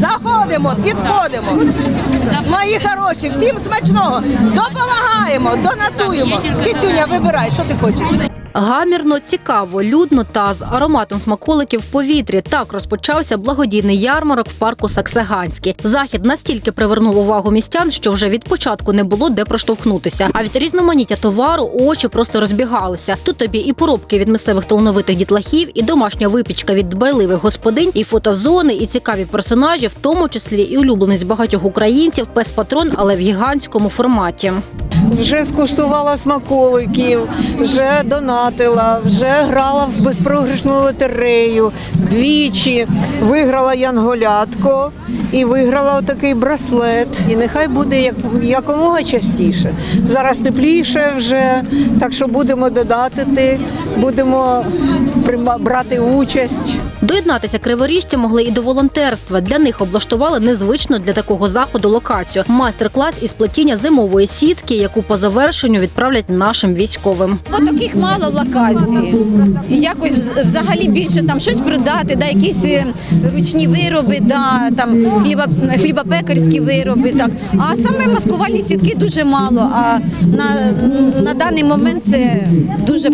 заходимо, підходимо. Мої хороші, всім смачного. Допомагаємо, донатуємо. Китюня, вибирай, що ти хочеш. Гамірно, цікаво, людно та з ароматом смаколиків в повітрі. Так розпочався благодійний ярмарок в парку Саксаганський. Захід настільки привернув увагу містян, що вже від початку не було де проштовхнутися. А від різноманіття товару очі просто розбігалися. Тут тобі і поробки від місцевих талановитих дітлахів, і домашня випічка від дбайливих господинь, і фотозони, і цікаві персонажі, в тому числі і улюбленець багатьох українців, пес патрон, але в гігантському форматі. Вже скуштувала смаколиків, вже донатила, вже грала в безпрограшну лотерею двічі. Виграла янголятко і виграла отакий браслет. І нехай буде як, якомога частіше. Зараз тепліше вже, так що будемо додатити, будемо брати участь. Доєднатися криворіжці могли і до волонтерства. Для них облаштували незвично для такого заходу локацію. Майстер-клас із плетіння зимової сітки, яку по завершенню відправлять нашим військовим. Бо таких мало локацій. І якось взагалі більше там щось продати, да, якісь е, ручні вироби, да, там хліба, хлібопекарські вироби. Так. А саме маскувальні сітки дуже мало. А на, на даний момент це дуже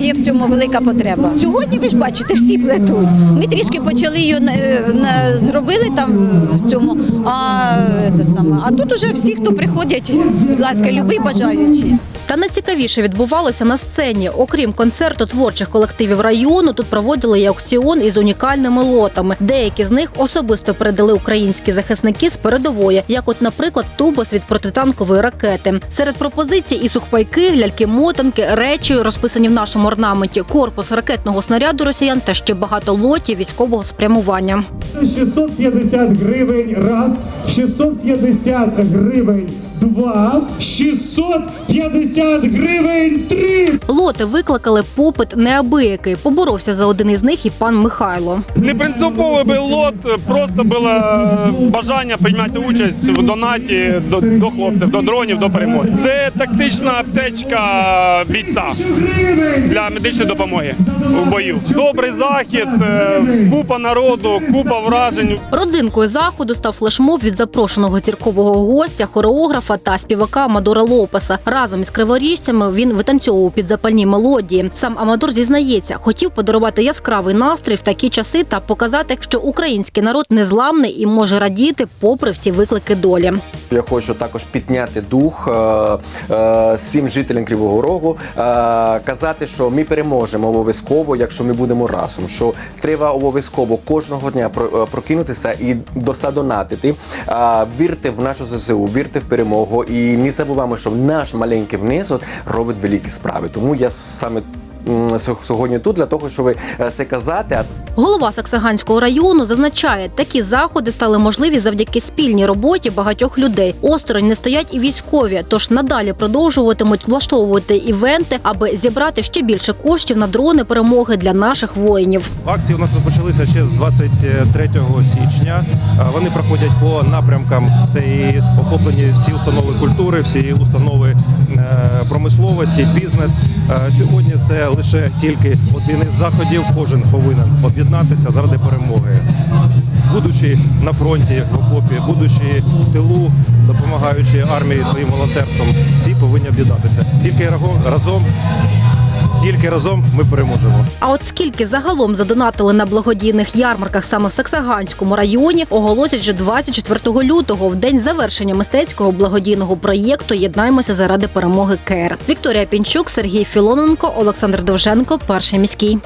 є в цьому велика потреба. Сьогодні ви ж бачите, всі плетуть. Ми трішки почали її на- зробили там в цьому. А, це саме, а тут уже всі, хто приходять, будь ласка, любий бажаючий. Та найцікавіше відбувалося на сцені. Окрім концерту творчих колективів району, тут проводили і аукціон із унікальними лотами. Деякі з них особисто передали українські захисники з передової, як, от, наприклад, тубос від протитанкової ракети. Серед пропозицій і сухпайки, ляльки-мотанки, речі, розписані в нашому орнаменті, корпус ракетного снаряду росіян та ще багато лотів військового спрямування. 650 гривень раз, 650 гривень два, 650 гривень три. Лоти викликали попит неабиякий. Поборовся за один із них і пан Михайло. Не принциповий був лот, просто було е, бажання приймати участь в донаті до, до хлопців, до дронів, до перемоги. Це тактична аптечка бійця для медичної допомоги в бою. Добрий захід, е, купа народу, купа вражень. Родзинкою заходу став флешмоб від запрошеного зіркового гостя, хореографа та співака Амадора Лопеса. Разом із криворіжцями він витанцьовував під запальні мелодії. Сам Амадор зізнається, хотів подарувати яскравий настрій в такі часи та показати, що український народ незламний і може радіти попри всі виклики долі. Я хочу також підняти дух е, е, всім жителям Кривого Рогу, е, казати, що ми переможемо обов'язково, якщо ми будемо разом. Що треба обов'язково кожного дня про- прокинутися і досадонатити. Вірте в нашу ЗСУ, вірте в перемогу і не забуваємо, що наш маленький внесок робить великі справи. Тому я саме сьогодні тут для того, щоб це казати. Голова Саксаганського району зазначає, такі заходи стали можливі завдяки спільній роботі багатьох людей. Осторонь не стоять і військові, тож надалі продовжуватимуть влаштовувати івенти, аби зібрати ще більше коштів на дрони перемоги для наших воїнів. Акції у нас розпочалися ще з 23 січня. Е, Вони проходять по напрямкам. Це і охоплені всі установи культури, всі установи промисловості, бізнес. Е, Сьогодні це лише тільки один із заходів. Кожен повинен об'єднатися заради перемоги. Будучи на фронті в окопі, будучи в тилу, допомагаючи армії своїм волонтерством, всі повинні об'єднатися. Тільки разом, тільки разом ми переможемо. А от скільки загалом задонатили на благодійних ярмарках саме в Саксаганському районі, оголосять вже 24 лютого, в день завершення мистецького благодійного проєкту Єднаймося заради перемоги КЕР. Вікторія Пінчук, Сергій Філоненко, Олександр Довженко, перший міський.